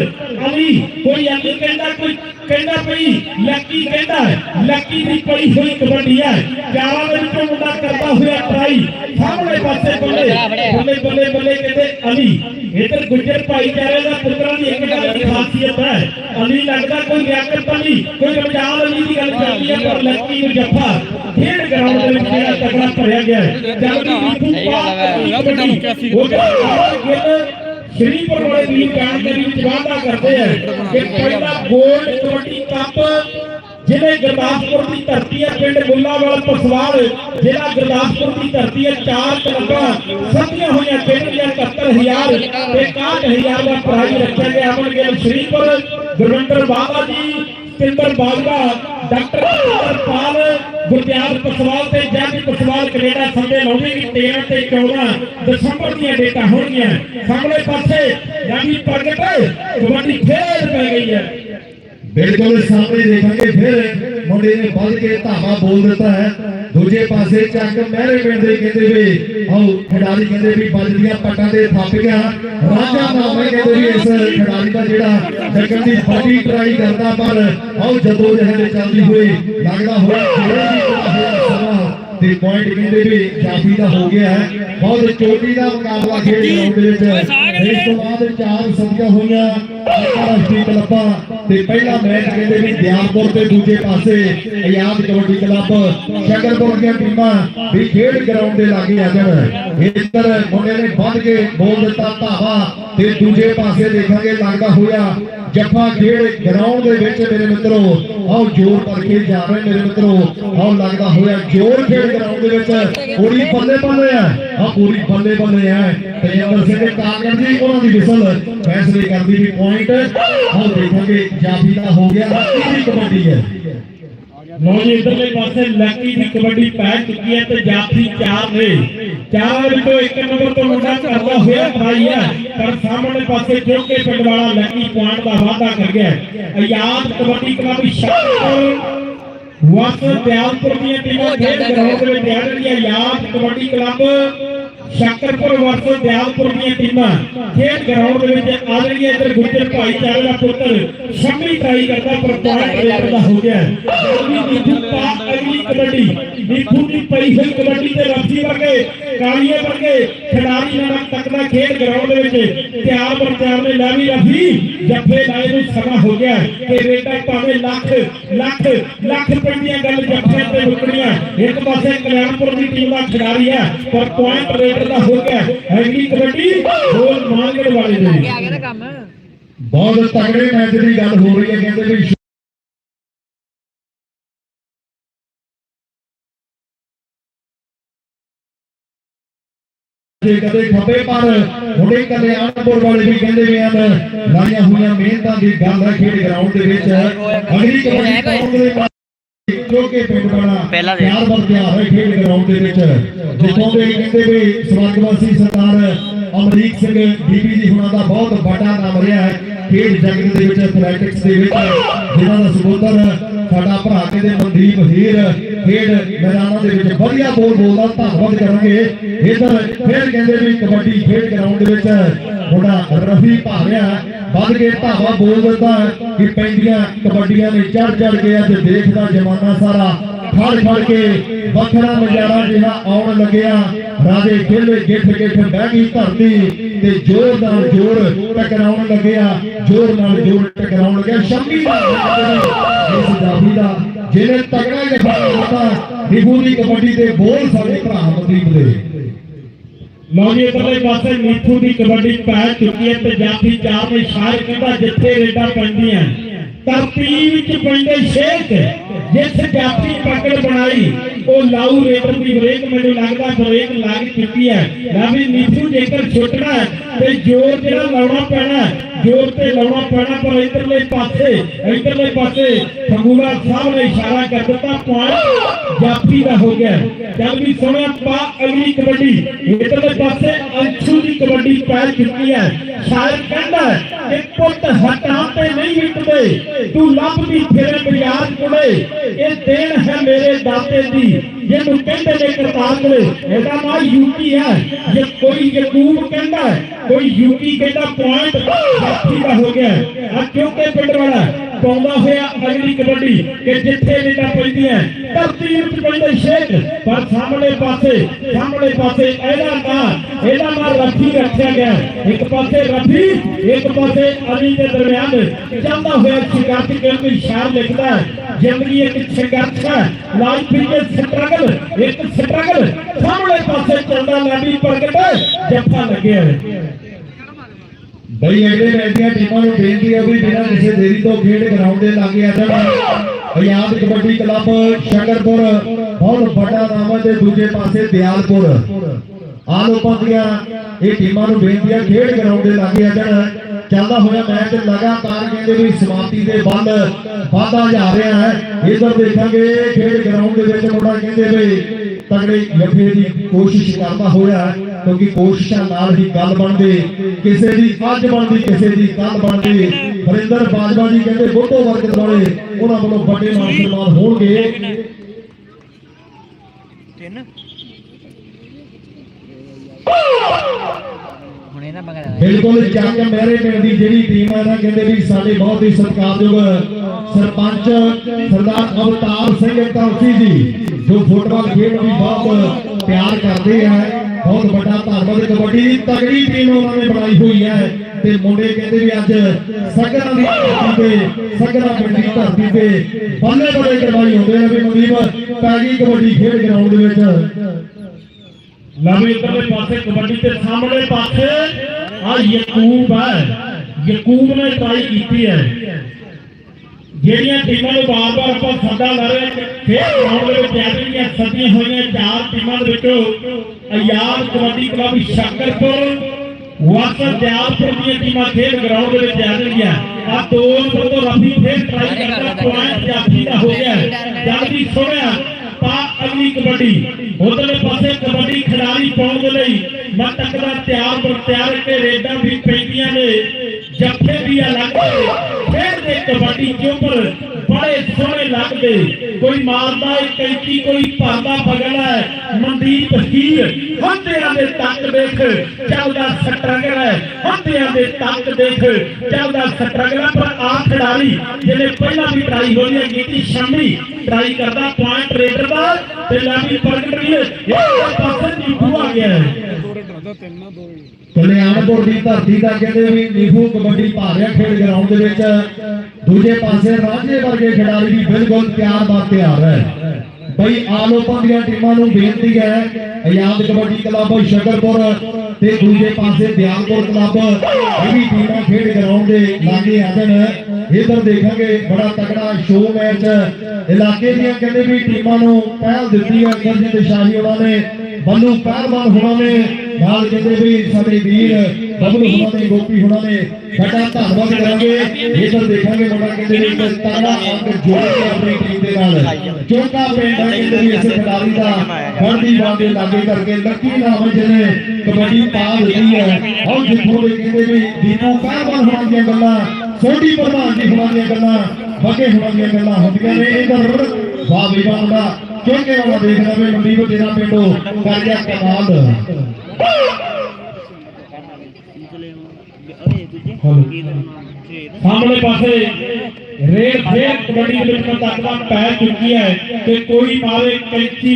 ਅਲੀ ਕੋਈ ਅਲੀ ਕਹਿੰਦਾ ਕੋਈ ਕਹਿੰਦਾ ਭਈ ਲੱਕੀ ਕਹਿੰਦਾ ਹੈ ਲੱਕੀ ਦੀ ਪਈ ਹੋਈ ਕਬੱਡੀ ਹੈ। ਚਾਰਾਂ ਦੇ ਵਿੱਚੋਂ ਮੁੰਡਾ ਕਰਦਾ ਹੋਇਆ ਟਰਾਈ ਸਾਹਮਣੇ ਪਾਸੇ ਬੱਲੇ ਬੱਲੇ ਬੱਲੇ ਬੱਲੇ ਕਹਿੰਦੇ ਅਲੀ ਇਧਰ ਗੁੱਜਰ ਭਾਈਚਾਰੇ ਦਾ ਪੁੱਤਰਾਂ ਦੀ ਇੱਕ ਗੱਲ ਦੀ ਖਾਸੀਅਤ ਹੈ। ਅਲੀ ਲੱਗਦਾ ਕੋਈ ਰਿਆਕਤ ਅਲੀ ਕੋਈ ਰਮਜਾਨ ਅਲੀ ਦੀ ਗੱਲ ਚੱਲਦੀ ਹੈ ਪਰ ਲੱਕੀ ਨੂੰ ਜੱਫਾ ਖੇਡ ਗਰਾਊਂਡ ਦੇ ਵਿੱਚ ਜਿਹੜਾ ਤਕੜਾ ਭਰਿਆ ਗਿਆ ਹੈ। ਜਲਦੀ ਨੀਤੂ ਪਾਕ ਉਹ ਗਿੱਲ ਸ਼੍ਰੀਪੁਰ ਵਾਲੇ ਵੀ ਜਾਣਕਾਰੀ ਵਿੱਚ ਵਾਅਦਾ ਕਰਦੇ ਆ ਕਿ ਪਹਿਲਾ ਗੋਲਡ ਕਬੱਡੀ ਕੱਪ ਜ਼ਿਲ੍ਹੇ ਗੁਰਦਾਸਪੁਰ ਦੀ ਧਰਤੀ ਹੈ ਪਿੰਡ ਮੁੱਲਾਵਾਲ ਪਸਵਾਲ, ਜ਼ਿਲ੍ਹਾ ਗੁਰਦਾਸਪੁਰ ਦੀ ਧਰਤੀ ਹੈ ਚਾਰ ਕਲੱਬਾਂ ਸੱਤੀਆਂ ਹੋਈਆਂ ਖੇਡਦੀਆਂ 71000 ਤੇ 61000 ਦਾ ਪ੍ਰਾਈਜ਼ ਰੱਖਿਆ ਗਿਆ ਅਮਨ ਗਿੱਲ ਸ਼੍ਰੀਪੁਰ, ਗੁਰਵਿੰਦਰ ਬਾਬਾ ਜੀ ਸਤਿੰਦਰ ਬਾਜਵਾ, ਡਾਕਟਰ ਸਤਿੰਦਰ ਪਾਲ ਗੁਰਦਿਆਲ ਪਸਵਾਲ ਤੇ ਜੱਜ ਪਸਵਾਲ ਕੈਨੇਡਾ ਸੰਡੇ ਲਾਉਂਦੇ ਕਿ 13 ਤੇ 14 ਦਸੰਬਰ ਦੀਆਂ ਡੇਟਾਂ ਹੋਣਗੀਆਂ। ਸਾਹਮਣੇ ਪਾਸੇ ਰਾਜੀ ਪ੍ਰਗਟ ਕਬੱਡੀ ਫੇਰ ਪੈ ਗਈ ਹੈ। ਬਿਲਕੁਲ ਸਾਹਮਣੇ ਦੇਖਾਂਗੇ, ਫਿਰ ਮੁੰਡੇ ਨੇ ਵੱਧ ਕੇ ਧਾਵਾ ਬੋਲ ਦਿੱਤਾ ਹੈ। ਦੂਜੇ ਪਾਸੇ ਚੱਕ ਮਹਿਰੇ ਪਿੰਡ ਦੇ ਕਹਿੰਦੇ ਵੀ, ਆਓ ਖਿਡਾਰੀ ਕਹਿੰਦੇ ਵੀ ਵੱਜਦੀਆਂ ਪੱਟਾਂ ਦੇ ਥੱਪ ਗਿਆ। ਰਾਜਾ ਨਾਮੇ ਕਹਿੰਦੇ ਵੀ ਇਸ ਖਿਡਾਰੀ ਦਾ ਜਿਹੜਾ ਡੱਕਣ ਦੀ ਬੜੀ ਟਰਾਈ ਕਰਦਾ, ਪਰ ਆਓ ਜਦੋਂ ਜਹਦੇ ਚੱਲਦੀ ਹੋਈ, ਲੱਗਦਾ ਹੋਇਆ ਖੇਡ ਵੀ ਜਿਹੜਾ ਹੋਇਆ ਸਮਾਂ। ਤੇ ਪੁਆਇੰਟ ਕਹਿੰਦੇ ਵੀ ਜਾਫੀ ਦਾ ਹੋ ਗਿਆ ਹੈ। ਬਹੁਤ ਚੋਟੀ ਦਾ ਮੁਕਾਬਲਾ ਖੇਡ ਗਰਾਊਂਡ ਦੇ ਵਿੱਚ। ਇਸ ਤੋਂ ਬਾਅਦ ਚਾਰ ਸਦੀਆਂ ਹੋਈਆਂ ਅੰਤਰਰਾਸ਼ਟਰੀ ਕਲੱਬਾਂ ਤੇ ਪਹਿਲਾ ਮੈਚ ਕਹਿੰਦੇ ਵੀ ਦਿਆਲਪੁਰ ਤੇ ਦੂਜੇ ਪਾਸੇ ਆਜ਼ਾਦ ਕਬੱਡੀ ਕਲੱਬ ਸ਼ਕਰਪੁਰ ਦੀਆਂ ਟੀਮਾਂ ਵੀ ਖੇਡ ਗਰਾਊਂਡ ਦੇ ਲਾਗੇ ਆ ਜਾਣ। ਇੱਧਰ ਮੁੰਡੇ ਨੇ ਵੱਧ ਕੇ ਬੋਲ ਦਿੱਤਾ ਧਾਵਾ ਤੇ ਦੂਜੇ ਪਾਸੇ ਦੇਖਾਂਗੇ ਲੱਗਦਾ ਹੋਇਆ ਜੱਫਾ ਖੇਡ ਗਰਾਊਂਡ ਦੇ ਵਿੱਚ ਮੇਰੇ ਮਿੱਤਰੋ, ਆਓ ਜੋਰ ਕਰਕੇ ਜਾ ਰਹੇ ਮੇਰੇ ਮਿੱਤਰੋ। ਆਓ ਲੱਗਦਾ ਹੋਇਆ ਜੋਰ ਖੇਡ ਗਰਾਊਂਡ ਦੇ ਵਿੱਚ। ਪੂਰੀ ਬੱਲੇ ਬੱਲੇ ਆ। ਆ ਪੂਰੀ ਬੱਲੇ ਬੱਲੇ ਆ। ਤੇਜਿੰਦਰ ਸਿੰਘ ਕਾਂਗੜ ਜੀ ਉਹਨਾਂ ਦੀ ਵਿਸਲ। ਫੈਸਲੇ ਕਰਦੀ ਵੀ ਪੁਆਇੰਟ ਆਓ ਦੇਖਾਂਗੇ ਜਾਫੀ ਦਾ ਹੋ ਗਿਆ। ਲੱਕੀ ਦੀ ਕਬੱਡੀ ਹੈ? ਲੋ ਜੀ ਇਧਰਲੇ ਪਾਸੇ ਲੱਕੀ ਦੀ ਕਬੱਡੀ ਪੈ ਚੁੱਕੀ ਹੈ ਤੇ ਜਾਫੀ ਚਾਰ ਨੇ। ਚਾਰਾਂ ਵਿੱਚੋਂ ਇੱਕ ਨੰਬਰ ਤੋਂ ਮੁੰਡਾ ਕਰਦਾ ਹੋਇਆ ਟਰਾਈ ਹੈ, ਪਰ ਸਾਹਮਣੇ ਪਾਸੇ ਚੋਕੇ ਪਿੰਡ ਵਾਲਾ ਲੱਕੀ ਪੁਆਇੰਟ ਦਾ ਵਾਅਦਾ ਕਰ ਗਿਆ ਆਜ਼ਾਦ ਕਬੱਡੀ ਕਲੱਬ ਸ਼ਕਤਪੁਰ ਵਸ ਦਿਆਲਪੁਰ ਦੀਆਂ ਟੀਮਾਂ ਖੇਡ ਗਰਾਊਂਡ ਵਿੱਚ ਆ ਰਹੀਆਂ ਆਜ਼ਾਦ ਕਬੱਡੀ ਕਲੱਬ ਸ਼ਕਰਪੁਰ ਵਰਸੋ ਦਿਆਲਪੁਰ ਦੀਆਂ ਟੀਮਾਂ ਖੇਡ ਗਰਾਊਂਡ ਦੇ ਵਿੱਚ ਆ ਰਹੀਆਂ ਇੱਧਰ ਗੁੱਜਰ ਭਾਈਚਾਰੇ ਦਾ ਪੁੱਤਰ ਸ਼ੰਮੀ ਟਰਾਈ ਕਰਦਾ ਪਰ ਪੁਆਇੰਟ ਰੇਟ ਦਾ ਹੋ ਗਿਆ। ਨੀਥੂ ਪਾ ਅਗਲੀ ਕਬੱਡੀ ਨੀਥੂ ਦੀ ਪਈ ਹੋਈ ਕਬੱਡੀ ਤੇ ਰੱਸੀ ਵਰਗੇ ਕਾਲੀਏ ਵਰਗੇ ਖਿਡਾਰੀ ਨਾਲ ਤੱਕਦਾ ਖੇਡ ਗਰਾਊਂਡ ਦੇ ਵਿੱਚ ਤਿਆਰ ਪਰ ਤਿਆਰ ਨੇ ਲੈ ਵੀ ਰਫੀ ਜੱਫੇ ਲਾਏ ਨੂੰ ਸਮਾਂ ਹੋ ਗਿਆ ਕਿ ਰੇਟਾ ਭਾਵੇਂ ਲੱਖ ਲੱਖ ਲੱਖ ਦੀਆਂ ਗੱਲ ਜੱਫਿਆਂ ਤੇ ਰੁਕਣੀਆਂ ਇੱਕ ਪਾਸੇ ਕਲਿਆਣਪੁਰ ਦੀ ਟੀਮ ਦਾ ਖਿਡਾਰੀ ਹੈ, ਪਰ ਪੁਆਇੰਟ ਰੇਟ ਰੇਡਰ ਦਾ ਹੋ ਗਿਆ ਅਗਲੀ ਕਬੱਡੀ ਗੋਲ ਮਾਲਗੜ ਵਾਲੇ ਦੇ ਆ ਗਿਆ ਨਾ ਕੰਮ। ਬਹੁਤ ਤਗੜੇ ਮੈਚ ਦੀ ਗੱਲ ਹੋ ਰਹੀ ਹੈ ਕਹਿੰਦੇ ਵੀ ਤੇ ਕਦੇ ਖੱਬੇ ਪਰ ਹੁਣੇ ਕਲਿਆਣਪੁਰ ਵਾਲੇ ਵੀ ਕਹਿੰਦੇ ਵੀ ਹਨ ਲਾਈਆਂ ਹੋਈਆਂ ਮਿਹਨਤਾਂ ਦੀ ਗੱਲ ਹੈ ਖੇਡ ਗਰਾਊਂਡ ਦੇ ਵਿੱਚ। ਅਗਲੀ ਕਬੱਡੀ ਪਾਉਣ ਦੇ ਬਾਅਦ ਚੋਕੇ ਪਿੰਡ ਵਾਲਾ ਪਹਿਲਾ ਦੇ। ਪਿਆਰ ਵਰ ਤਿਆਰ ਹੈ ਖੇਡ ਗਰਾਊਂਡ ਦੇ ਵਿੱਚ। ਜਿੱਥੋਂ ਦੇ ਕਹਿੰਦੇ ਵੀ ਸਵਰਗਵਾਸੀ ਸਰਦਾਰ ਅਮਰੀਕ ਸਿੰਘ ਡੀਪੀ ਜੀ ਹੁਣਾਂ ਦਾ ਬਹੁਤ ਵੱਡਾ ਨਾਮ ਰਿਹਾ ਹੈ। ਖੇਡ ਜਗਤ ਦੇ ਵਿੱਚ ਐਥਲੈਟਿਕਸ ਦੇ ਵਿੱਚ। ਜਿਨ੍ਹਾਂ ਦਾ ਸਪੋਰਟਰ ਸਾਡਾ ਭਰਾ ਕਹਿੰਦੇ ਮਨਦੀਪ ਹੀਰ। ਖੇਡ ਮੈਦਾਨਾਂ ਦੇ ਵਿੱਚ ਵਧੀਆ ਬੋਲ ਬੋਲਦਾ ਧੰਨਵਾਦ ਕਰਾਂਗੇ। ਇਧਰ ਫਿਰ ਕਹਿੰਦੇ ਵੀ ਕਬੱਡੀ ਖੇਡ ਗਰਾਊਂਡ ਦੇ ਵਿੱਚ ਮੁੰਡਾ ਰਫੀ ਭਾਵਿਆ ਵੱਧ ਕੇ ਧਾਵਾ ਬੋਲ ਦਿੰਦਾ ਹੈ ਕਿ ਪੈਂਦੀਆਂ ਕਬੱਡੀਆਂ ਨੇ ਚੜ ਚੜ ਕੇ ਅੱਜ ਦੇਖਦਾ ਜਮਾਨਾ ਸਾਰਾ। ਫੜ ਫੜ ਕੇ ਵੱਖਰਾ ਨਜ਼ਾਰਾ ਜਿਹੜਾ ਆਉਣ ਲੱਗਿਆ। ਰਾਜੇ ਖੇਲੇ, ਗਿੱਠ ਗਿੱਠ ਬਹਿ ਗਈ ਧਰਤੀ ਤੇ ਜ਼ੋਰ ਨਾਲ ਜ਼ੋਰ ਟਕਰਾਉਣ ਲੱਗਿਆ। ਜ਼ੋਰ ਨਾਲ ਜ਼ੋਰ ਟਕਰਾਉਣ ਲੱਗਿਆ। ਸ਼ੰਮੀ ਇਸ ਜਾਫੀ ਦਾ ਜਿਹਨੇ ਤਗੜਾ ਜਫਾ ਦਿੱਤਾ ਨਿਹੂ ਦੀ ਕਬੱਡੀ ਦੇ ਬੋਲ ਸਾਡੇ ਭਰਾ ਮਨਦੀਪ ਦੇ। ਲਓ ਜੀ ਇਧਰਲੇ ਪਾਸੇ ਨੀਥੂ ਦੀ ਕਬੱਡੀ ਪੈ ਚੁੱਕੀ ਹੈ ਤੇ ਜਾਫੀ ਚਾਰ ਨੇ ਇਸ਼ਾਰੇ ਕਹਿੰਦਾ ਜਿੱਥੇ ਰੇਡਾਂ ਪੈਂਦੀਆਂ ਤਰਤੀਬ ਵਿੱਚ ਪੈਂਦੇ ਸ਼ੇਖ, ਜਿਸ ਜਾਫੀ ਪਕੜ ਬਣਾਈ, ਉਹ ਲਾਊ ਰੇਡਰ ਦੀ ਬ੍ਰੇਕ ਮੈਨੂੰ ਲੱਗਦਾ ਬ੍ਰੇਕ ਲੱਗ ਚੁੱਕੀ ਹੈ। ਲੈ ਵੀ ਨੀਥੂ ਜੇਕਰ ਛੁੱਟਣਾ ਤੇ ਜ਼ੋਰ ਜਿਹੜਾ ਲਾਉਣਾ ਪੈਣਾ ਜ਼ੋਰ ਤੇ ਲਾਉਣਾ ਪੈਣਾ, ਪਰ ਇਧਰਲੇ ਪਾਸੇ ਇਧਰਲੇ ਪਾਸੇ ਫੰਗੂਲਾ ਸਾਹਿਬ ਨੇ ਇਸ਼ਾਰਾ ਕਰ ਦਿੱਤਾ, ਪੁਆਇੰਟ ਜਾਫੀ ਦਾ ਹੋ ਗਿਆ। ਜਦ ਵੀ ਸੁਣਿਆ ਪਾ ਅਗਲੀ ਕਬੱਡੀ। ਇਧਰਲੇ ਪਾਸੇ ਅੰਸ਼ੂ ਦੀ ਕਬੱਡੀ ਪੈ ਚੁੱਕੀ ਹੈ। ਸ਼ਾਇਦ ਕਹਿੰਦਾ ਹੈ ਕਿ ਪੁੱਤ ਹਟਾਂ ਤੇ ਨਹੀਂ ਮਿਟਦੇ ਤੂੰ ਲੱਭਦੀ ਫਿਰੇ ਬਿਆਜ ਕੁੜੇ ਇਹ ਦੇਣ ਹੈ ਮੇਰੇ ਦਾਤੇ ਦੀ। ਜਿਹਨੂੰ ਕਹਿੰਦੇ ਨੇ ਕਰਤਾਰ ਕੋਲੇ ਇਹਦਾ ਨਾਮ ਯੂਪੀ ਹੈ। ਜੇ ਕੋਈ ਯਕੂਬ ਕਹਿੰਦਾ ਹੈ, ਕੋਈ ਯੂਪੀ ਕਹਿੰਦਾ ਪੁਆਇੰਟ ਸਾਥੀ ਦਾ ਹੋ ਗਿਆ। ਆ ਕਿਉਂਕਿ ਪਿੰਡ ਵਾਲਾ ਪਾਉਂਦਾ ਹੋਇਆ ਅਗਲੀ ਕਬੱਡੀ ਕਿ ਜਿੱਥੇ ਰੇਡਾਂ ਪੈਂਦੀਆਂ ਧਰਤੀ ਵਿੱਚ ਪੈਂਦੇ ਸ਼ੇਖ, ਪਰ ਸਾਹਮਣੇ ਪਾਸੇ ਸਾਹਮਣੇ ਪਾਸੇ ਇਹਦਾ ਨਾਂ ਇਹਦਾ ਨਾਂ ਰੱਖੀ ਰੱਖਿਆ ਗਿਆ ਇੱਕ ਪਾਸੇ ਰੱਖੀ, ਇੱਕ ਪਾਸੇ ਅਲੀ ਦੇ ਦਰਮਿਆਨ ਚੱਲਦਾ ਹੋਇਆ ਸੰਘਰਸ਼ ਕਿਉਂਕਿ ਸ਼ਾਇਰ ਲਿਖਦਾ ਹੈ। ਜ਼ਿੰਦਗੀ ਇੱਕ ਸੰਘਰਸ਼ ਹੈ ਲਾਈਫ ਇਜ਼ ਸਟਰਗਲ, ਇੱਕ ਸਟਰਗਲ, ਸਾਹਮਣੇ ਪਾਸੇ ਚੱਲਦਾ ਲਾਡੀ ਪ੍ਰਗਟ ਜੱਫਾ ਲੱਗਿਆ ਹੈ। ਬਈ ਅਗਲੇ ਮੈਚ ਟੀਮਾਂ ਨੂੰ ਬੇਨਤੀ ਹੈ ਵੀ ਬਿਨਾਂ ਕਿਸੇ ਦੇਰੀ ਤੋਂ ਖੇਡ ਗਰਾਊਂਡ ਦੇ ਲਾਗੇ ਆ ਜਾਣ ਆਜ਼ਾਦ ਕਬੱਡੀ ਕਲੱਬ ਸ਼ੰਕਰਪੁਰ ਬਹੁਤ ਵੱਡਾ ਨਾਮ ਹੈ ਤੇ ਦੂਜੇ ਪਾਸੇ ਦਿਆਲਪੁਰ। ਆਹ ਇਹ ਟੀਮਾਂ ਨੂੰ ਬੇਨਤੀ ਹੈ ਖੇਡ ਗਰਾਊਂਡ ਦੇ ਲਾਗੇ ਆ ਜਾਣ। ਚੱਲਦਾ ਹੋਇਆ ਮੈਚ ਲਗਾਤਾਰ ਕਹਿੰਦੇ ਵੀ ਸਮਾਪਤੀ ਦੇ ਵੱਲ ਵਾਧਾ ਜਾ ਰਿਹਾ ਹੈ। ਇਧਰ ਦੇਖਾਂਗੇ, ਖੇਡ ਗਰਾਊਂਡ ਦੇ ਵਿੱਚ ਮੁੰਡਾ ਕਹਿੰਦੇ ਵੀ ਤਗੜੇ ਜੱਫੇ ਦੀ ਕੋਸ਼ਿਸ਼ ਕਰਦਾ ਹੋਇਆ। ਕਿਉਂਕਿ ਕੋਸ਼ਿਸ਼ਾਂ ਨਾਲ ਹੀ ਗੱਲ ਬਣਦੀ ਕਿਸੇ ਦੀ ਅੱਜ ਬਣਦੀ ਕਿਸੇ ਦੀ ਕੱਲ ਬਣਦੀ। ਹਰਿੰਦਰ ਬਾਜਵਾ ਜੀ ਕਹਿੰਦੇ ਬੋਟੋ ਵਰਗ ਵਾਲੇ ਉਹਨਾਂ ਵੱਲੋਂ ਵੱਡੇ ਮਾਨ ਸਨਮਾਨ ਹੋਣਗੇ। ਤਿੰਨ। ਹੁਣ ਬਿਲਕੁਲ ਜੰਗ ਮੇਰੇ ਪਿੰਡ ਦੀ ਜਿਹੜੀ ਟੀਮ ਹੈ ਨਾ ਕਹਿੰਦੇ ਵੀ ਸਾਡੇ ਬਹੁਤ ਹੀ ਸਤਿਕਾਰਯੋਗ ਸਰਪੰਚ ਸਰਦਾਰ ਅਵਤਾਰ ਸਿੰਘ ਕੌਂਸੀ ਜੀ ਜੋ ਫੁੱਟਬਾਲ ਖੇਡ ਨੂੰ ਵੀ ਬਹੁਤ ਪਿਆਰ ਕਰਦੇ ਆ। ਬਹੁਤ ਵੱਡਾ ਧੰਨਵਾਦ ਕਬੱਡੀ ਦੀ ਤਗੜੀ ਟੀਮ ਉਹਨਾਂ ਨੇ ਬਣਾਈ ਹੋਈ ਹੈ। ਤੇ ਮੁੰਡੇ ਕਹਿੰਦੇ ਵੀ ਅੱਜ ਸਗਰਾਂ ਦੀ ਧਰਤੀ ਤੇ ਸਗਰਾਂ ਪਿੰਡ ਦੀ ਧਰਤੀ ਤੇ ਬੱਲੇ ਬੱਲੇ ਕਰਵਾਈ ਹੁੰਦੇ ਨੇ ਵੀ ਮਨਦੀਪ ਪੈ ਗਈ ਕਬੱਡੀ ਖੇਡ ਗਰਾਊਂਡ ਦੇ ਵਿੱਚ। ਲਵੇ ਇਧਰਲੇ ਪਾਸੇ ਕਬੱਡੀ ਤੇ ਸਾਹਮਣੇ ਪਾਸੇ ਆ ਯਕੂਬ ਹੈ। ਯਕੂਬ ਨੇ ਟਰਾਈ ਕੀਤੀ ਹੈ। ਜਿਹੜੀਆਂ ਟੀਮਾਂ ਨੂੰ ਬਾਰ-ਬਾਰ ਆਪਾਂ ਸੱਦਾ ਲਾ ਰਹੇ ਫੇਰ ਗਰਾਊਂਡ ਦੇ ਵਿੱਚ ਆ ਰਹੀਆਂ ਸੱਦੀਆਂ ਹੋਈਆਂ ਚਾਰ ਟੀਮਾਂ ਦੇ ਵਿੱਚੋਂ ਆਜ਼ਾਦ ਕਬੱਡੀ ਕਲੱਬ ਸ਼ਾਕਰਪੁਰ ਵਾਸਰ ਦਿਆਲਪੁਰ ਦੀਆਂ ਟੀਮਾਂ ਖੇਡ ਗਰਾਊਂਡ ਦੇ ਵਿੱਚ ਆ ਰਹੀਆਂ। ਆ ਦੋ ਤੋਂ ਰਫੀ ਫੇਰ ਟਰਾਈ ਕਰਦਾ ਪੁਆਇੰਟ ਜਾਫੀ ਦਾ ਹੋ ਗਿਆ। ਜਲਦੀ ਸੁਣਿਆ ਪਾ ਅਗਲੀ ਕਬੱਡੀ। ਉਧਰਲੇ ਪਾਸੇ ਕਬੱਡੀ ਖਿਡਾਰੀ ਪਾਉਣ ਦੇ ਲਈ ਮੱਤਕ ਦਾ ਤਿਆਰ ਬਰ ਤਿਆਰ ਕੇ ਰੇਡਾਂ ਵੀ ਪੈਂਦੀਆਂ ਨੇ, ਜੱਫੇ ਵੀ ਅਲੱਗ ਫੇਰ ਦੇ ਕਬੱਡੀ ਦੇ ਉੱਪਰ ਬੜੇ ਸੋਹਣੇ ਲੱਗਦੇ। ਕੋਈ ਮਾਰਦਾ ਹੈ ਕੈਂਚੀ, ਕੋਈ ਭਰਦਾ ਬਗਲ ਹੈ ਮਨਦੀਪ ਹੀਰ ਹੰਦਿਆਂ ਦੇ ਤੱਕ ਦੇਖ, ਚੱਲਦਾ ਸਟਰਗਲ ਹੈ ਹੰਦਿਆਂ ਦੇ ਤੱਕ ਦੇਖ, ਚੱਲਦਾ ਸਟਰਗਲ ਹੈ ਪਰ ਆ ਖਿਡਾਰੀ, ਜਿਹਨੇ ਪਹਿਲਾਂ ਵੀ ਟਰਾਈ ਹੋਈ ਹੈ ਕੀਤੀ ਸ਼ਮੀ ਟਰਾਈ ਕਰਦਾ ਪੁਆਇੰਟ ਰੇਡਰ ਦਾ। ਤੇ ਲਾਡੀ ਪ੍ਰਗਟ ਵੀ ਇਹ ਪਾਸੇ ਨੀਪੂ ਆ ਗਿਆ ਕਲਿਆਣਪੁਰ ਦੀ ਧਰਤੀ ਦਾ ਕਹਿੰਦੇ ਵੀ ਨੀਹੂ ਕਬੱਡੀ ਪਾ ਖੇਡ ਗਰਾਊਂਡ ਦੇ ਵਿੱਚ। ਦੂਜੇ ਪਾਸੇ ਰਾਜੇ ਵਰਗੇ ਖਿਡਾਰੀ ਵੀ ਬਿਲਕੁਲ ਤਿਆਰ ਬਾਰ ਤਿਆਰ ਹੈ। ਬਈ ਆਲੋਪਾਂ ਦੀਆਂ ਟੀਮਾਂ ਨੂੰ ਬੇਨਤੀ ਹੈ, ਆਜ਼ਾਦ ਕਬੱਡੀ ਕਲੱਬ ਸ਼ਕਰਪੁਰ ਤੇ ਦੂਜੇ ਪਾਸੇ ਦਿਆਲਪੁਰ ਕਲੱਬ। ਇਹ ਵੀ ਟੀਮਾਂ ਖੇਡ ਗਰਾਊਂਡ ਲਾਗੇ ਆ ਇਧਰ ਦੇਖਾਂਗੇ, ਬੜਾ ਤਕੜਾ ਸ਼ੋਅ ਮੈਚ ਇਲਾਕੇ ਦੀਆਂ ਕਹਿੰਦੇ ਵੀ ਟੀਮਾਂ ਨੂੰ ਪਹਿਲ ਦਿੱਤੀ ਹੈ ਗੁਰਜੀਤ ਸ਼ਾਹੀ ਉਹਨਾਂ ਨੇ ਬੱਲੂ ਪਹਿਲਵਾਨ ਹੋਣਾ ਨੇ, ਨਾਲ ਕਹਿੰਦੇ ਵੀ ਸਾਡੇ ਵੀਰ ਬਬਲੂ ਹੋਣਾ ਨੇ, ਗੋਪੀ ਹੋਣਾ ਨੇ, ਸਾਡਾ ਧੰਨਵਾਦ ਕਰਾਂਗੇ। ਇਧਰ ਦੇਖਾਂਗੇ ਮੁੰਡਾ ਕਹਿੰਦੇ ਵੀ ਇੱਕ ਤਗੜਾ ਅੰਗ ਜੋੜ ਕੇ ਆਪਣੀ ਟੀਮ ਦੇ ਨਾਲ। ਚੋਕਾ ਪਿੰਡ ਕਹਿੰਦੇ ਵੀ ਇਸੇ ਖਿਡਾਰੀ ਦਾ ਵਰਦੀ ਬਾਂਦੇ ਲਾਗੇ ਕਰਕੇ ਲੱਕੀ ਨਾਮ ਜਿਹਨੇ ਕਬੱਡੀ ਪਾ ਦਿੱਤੀ ਹੈ। ਔਰ ਜਿੱਥੋਂ ਦੇ ਕਹਿੰਦੇ ਵੀ ਦੀਪੂ ਪਹਿਲਵਾਨ ਹੋਣ ਦੀਆਂ ਗੱਲਾਂ, ਸੋਢੀ ਪ੍ਰਧਾਨ ਜੀ ਹੋਣ ਦੀਆਂ ਗੱਲਾਂ, ਬੱਗੇ ਹੋਣ ਦੀਆਂ ਗੱਲਾਂ ਹੁੰਦੀਆਂ ਨੇ। ਇਧਰ ਵਾਹ ਵੀ ਵਾਹ ਮੁੰਡਾ। ਚੋਕੇ ਵਾਲਾ ਦੇਖਦਾ ਵੀ ਮੰਡੀ ਨੂੰ ਤੇਰਾ ਪਿੰਡੋ ਕਰ ਗਿਆ ਕਮਾਲ। ਸਾਹਮਣੇ ਪਾਸੇ ਰੇਡ ਫੇਰ ਕਬੱਡੀ ਦੇ ਵਿੱਚ ਤੱਕ ਦਾ ਪੈ ਚੁੱਕੀ ਹੈ ਕਿ ਕੋਈ ਮਾਰੇ ਕੈਂਚੀ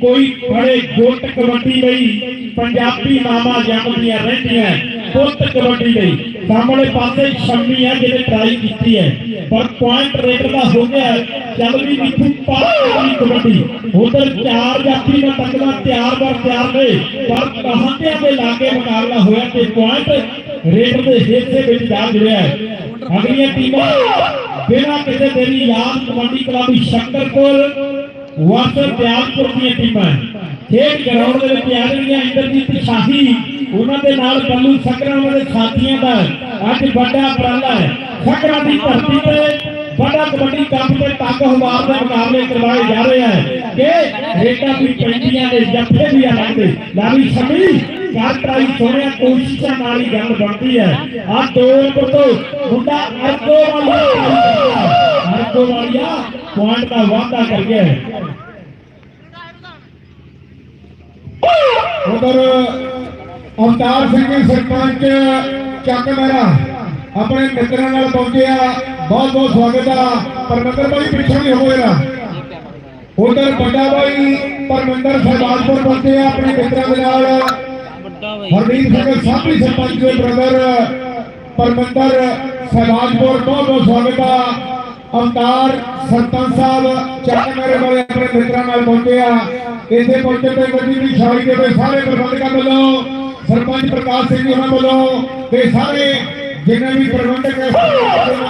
ਕੋਈ ਫੜੇ ਗੁੱਟ ਕਬੱਡੀ ਲਈ ਪੰਜਾਬੀ ਮਾਮਾ ਜੰਮਦੀਆਂ ਰਹਿੰਦੀਆਂ ਗੁੱਟ ਕਬੱਡੀ ਲਈ। ਸਾਹਮਣੇ ਪਾਸੇ ਸ਼ੰਮੀ ਹੈ ਜਿਹਨੇ ਟਰਾਈ ਕੀਤੀ ਹੈ ਪਰ ਪੁਆਇੰਟ ਰੇਟ ਦਾ ਹੋ ਗਿਆ। ਚੱਲ ਵੀ ਇੱਥੋਂ ਪਾਸ ਕਬੱਡੀ, ਉਧਰ ਚਾਰ ਜਾਤੀ ਨਾਲ ਤੱਕਦਾ ਤਿਆਰ ਬਰ ਤਿਆਰ ਨੇ ਪਰ ਕਹਾਂਦਿਆਂ ਦੇ ਲਾਗੇ ਮੁਕਾਬਲਾ ਹੋਇਆ ਤੇ ਪੁਆਇੰਟ ਰੇਟ ਦੇ ਹਿੱਸੇ ਵਿੱਚ ਜਾ ਜੁੜਿਆ ਹੈ। ਅਗਲੀਆਂ ਟੀਮਾਂ ਬਿਨਾਂ ਕਿਸੇ ਦੇਰੀ ਯਾਦ ਕਬੱਡੀ ਕਲੱਬ ਸ਼ੰਕਰਪੁਰ, ਵਾਸਰ ਦਿਆਲਪੁਰ ਦੀਆਂ ਟੀਮਾਂ ਖੇਡ ਗਰਾਊਂਡ ਦੇ ਵਿੱਚ ਆ ਰਹੀਆਂ ਇੰਦਰਜੀਤ ਸ਼ਾਹੀ, ਉਹਨਾਂ ਦੇ ਨਾਲ ਬੱਲੂ ਸਕਰਾ ਦੇ ਸਾਥੀਆਂ ਦਾ ਅੱਜ ਵੱਡਾ ਉਪਰਾਲਾ ਹੈ। ਸਕਰਾ ਦੀ ਧਰਤੀ ਤੇ ਵੱਡਾ ਕਬੱਡੀ ਕੱਪ ਤੇ ਤੱਕ ਹਵਾਰ ਦੇ ਮੁਕਾਬਲੇ ਕਰਵਾਏ ਜਾ ਰਹੇ ਹੈ ਕਿ ਰੇਟਾਂ ਵੀ ਪੈਂਦੀਆਂ ਨੇ ਜੱਫੇ ਵੀ ਆਉਂਦੇ ਲਾਵੀ ਸਮੀ ਕਰ ਸੋਹਣਿਆ ਕੋਸ਼ਿਸ਼ਾਂ ਨਾਲ ਹੀ ਗੱਲ ਬਣਦੀ ਹੈ ਆ ਦੋ ਨੰਬਰ ਤੋਂ ਮੁੰਡਾ ਅਰਗੋ ਵਾਲੀਆ। ਅਰਗੋ ਵਾਲੀਆ ਪੁਆਇੰਟ ਦਾ ਵਾਅਦਾ ਕਰ ਗਿਆ ਹੈ। ਉਧਰ ਅਵਤਾਰ ਸਿੰਘ ਸਰਪੰਚ ਚੱਕ ਮੇਰਾ ਆਪਣੇ ਮਿੱਤਰਾਂ ਨਾਲ ਪਹੁੰਚਿਆ। ਬਹੁਤ ਬਹੁਤ ਸਵਾਗਤ ਆ। ਪਰਮਿੰਦਰ ਭਾਈ ਪਿੱਛੋਂ ਨਹੀਂ ਹੋਏਗਾ ਉਧਰ ਵੱਡਾ ਭਾਈ ਪਰਮਿੰਦਰ ਸਰਦਾਰਪੁਰ ਪਹੁੰਚਿਆ ਆਪਣੇ ਮਿੱਤਰਾਂ ਦੇ ਨਾਲ। ਵੱਡਾ ਹਰਦੀਪ ਸਿੰਘ ਸਾਹਮਣੇ ਸਰਪੰਚ ਦੇ ਬ੍ਰਦਰ ਪਰਮਿੰਦਰ ਸਰਦਾਰਪੁਰ, ਬਹੁਤ ਬਹੁਤ ਸਵਾਗਤ ਆ। ਅਵਤਾਰ ਸਰਪੰਚ ਸਾਹਿਬ ਚੱਕ ਮੇਰੇ ਵਾਲੇ ਆਪਣੇ ਮਿੱਤਰਾਂ ਨਾਲ ਪਹੁੰਚਿਆ ਇੱਥੇ ਪਹੁੰਚੇ ਤੇ ਗੱਡੀ ਦੀ ਛਾਈ ਦੇ ਸਾਰੇ ਪ੍ਰਬੰਧਕਾਂ ਵੱਲੋਂ, ਸਰਪੰਚ ਪ੍ਰਕਾਸ਼ ਸਿੰਘ ਜੀ ਉਹਨਾਂ ਵੱਲੋਂ, ਤੇ ਸਾਰੇ ਜਿੰਨੇ ਵੀ ਪ੍ਰਬੰਧਕ ਹੈ।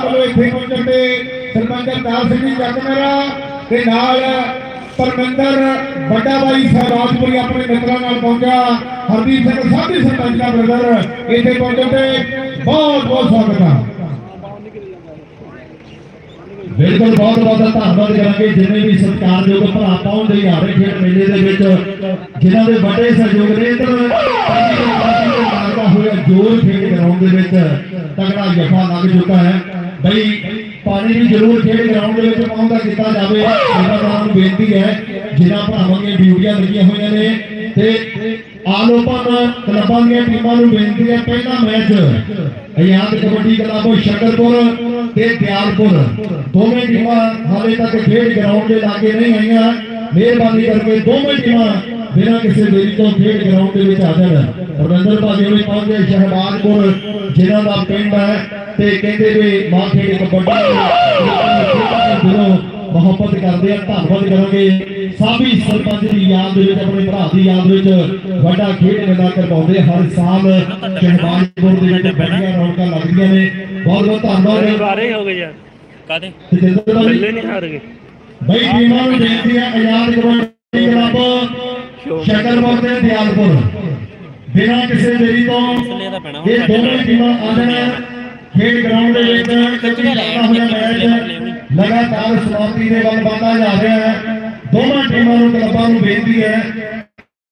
ਵੱਲੋਂ ਇੱਥੇ ਪਹੁੰਚਣ ਤੇ ਸਰਪੰਚ ਅਵਤਾਰ ਸਿੰਘ ਜੀ ਚੱਕ ਮੇਰਾ ਤੇ ਨਾਲ ਪਰਮਿੰਦਰ ਵੱਡਾ ਬਾਈ ਸਹਿਬਾਜਪੁਰੀ ਆਪਣੇ ਮਿੱਤਰਾਂ ਨਾਲ ਪਹੁੰਚਿਆ। ਹਰਦੀਪ ਸਿੰਘ ਸਾਧੀ ਸਰਪੰਚ ਦਾ ਬ੍ਰਦਰ ਇੱਥੇ ਪਹੁੰਚਣ ਤੇ ਬਹੁਤ ਬਹੁਤ ਸਵਾਗਤ ਆ। ਬਿਲਕੁਲ ਬਹੁਤ ਬਹੁਤ ਧੰਨਵਾਦ ਕਰਾਂਗੇ। ਜਿੰਨੇ ਵੀ ਸਤਿਕਾਰਯੋਗ ਭਰਾ ਪਹੁੰਚਦੇ ਹੀ ਹਾਰੇ ਖੇਡ ਮੇਲੇ ਦੇ ਵਿੱਚ ਜਿਨ੍ਹਾਂ ਦੇ ਵੱਡੇ ਸਹਿਯੋਗ ਨੇ ਇਧਰ ਹੋਇਆ ਜੋਰ ਖੇਡ ਗਰਾਊਂਡ ਦੇ ਵਿੱਚ। ਤਗੜਾ ਜਫਾ ਲੱਗ ਚੁੱਕਾ ਹੈ। ਬਈ, ਪਾਣੀ ਵੀ ਜ਼ਰੂਰ ਖੇਡ ਗਰਾਊਂਡ ਦੇ ਵਿੱਚ ਪਹੁੰਚਦਾ ਕੀਤਾ ਜਾਵੇ। ਸੇਵਾਦਾਰਾਂ ਨੂੰ ਬੇਨਤੀ ਹੈ, ਜਿਨ੍ਹਾਂ ਭਰਾਵਾਂ ਦੀਆਂ ਡਿਊਟੀਆਂ ਲੱਗੀਆਂ ਹੋਈਆਂ ਨੇ ਤੇ ਆਲੋਪਨ ਕਲੱਬਾਂ ਦੀਆਂ ਟੀਮਾਂ ਨੂੰ ਬੇਨਤੀ ਹੈ, ਪਹਿਲਾ ਮੈਚ ਆਜ਼ਾਦ ਕਬੱਡੀ ਕਲੱਬ ਸ਼ਕਰਪੁਰ ਤੇ ਦਿਆਲਪੁਰ। ਦੋਵੇਂ ਟੀਮਾਂ ਹਾਲੇ ਤੱਕ ਖੇਡ ਗਰਾਊਂਡ ਦੇ ਲਾਗੇ ਨਹੀਂ ਆਈਆਂ। ਮਿਹਰਬਾਨੀ ਕਰਕੇ ਦੋਵੇਂ ਟੀਮਾਂ ਬਿਨਾਂ ਕਿਸੇ ਦੇਰੀ ਤੋਂ ਖੇਡ ਗਰਾਊਂਡ ਦੇ ਵਿੱਚ ਆ ਜਾਣ ਰਵਿੰਦਰ ਭਾਜੀ ਹੋਣੀ ਪਹੁੰਚੇ ਸ਼ਹਿਬਾਜ਼ਪੁਰ ਜਿਨ੍ਹਾਂ ਦਾ ਪਿੰਡ ਹੈ ਤੇ ਕਹਿੰਦੇ ਵੀ ਮਾਂ ਖੇਡ ਕਬੱਡੀ ਦਿਲੋਂ ਮੁਹੱਬਤ ਕਰਦੇ ਆ ਧੰਨਵਾਦ ਕਰਾਂਗੇ। ਸਾਬੀ ਸਰਪੰਚ ਦੀ ਯਾਦ ਦੇ ਵਿੱਚ ਆਪਣੇ ਭਰਾ ਦੀ ਯਾਦ ਵਿੱਚ ਵੱਡਾ ਖੇਡ ਮੇਲਾ ਕਰਵਾਉਂਦੇ ਹਰ ਸਾਲ ਸ਼ਹਿਬਾਜ਼ਪੁਰ ਦੇ ਵਿੱਚ ਬੜੀਆਂ ਰੌਣਕਾਂ ਲੱਗਦੀਆਂ ਨੇ। ਬਹੁਤ ਬਹੁਤ ਧੰਨਵਾਦ। ਬਾਰੇ ਹੋ ਗਏ ਯਾਰ। ਕਾਦੇ ਤੇਜਿੰਦਰ ਭਾਜੀ? ਪਹਿਲੇ ਨਹੀਂ ਹਾਰ ਗਏ। ਬਈ ਟੀਮਾਂ ਨੂੰ ਬੇਨਤੀ ਹੈ ਆਜ਼ਾਦ ਕਬੱਡੀ ਕਲੱਬ ਸ਼ਕਰਪੁਰ ਤੇ ਦਿਆਲਪੁਰ। ਬਿਨਾਂ ਕਿਸੇ ਦੇਰੀ ਤੋਂ ਇਹ ਦੋਵੇਂ ਟੀਮਾਂ ਆ ਜਾਣ ਖੇਡ ਗਰਾਊਂਡ ਦੇ ਵਿੱਚ ਚੱਲਦਾ ਹੋਇਆ ਮੈਚ। ਲਗਾਤਾਰ ਸਮਾਪਤੀ ਦੇ ਵੱਲ ਵਧਦਾ ਜਾ ਰਿਹਾ ਹੈ। ਦੋਵਾਂ ਟੀਮਾਂ ਨੂੰ ਕਲੱਬਾਂ ਨੂੰ ਬੇਨਤੀ ਹੈ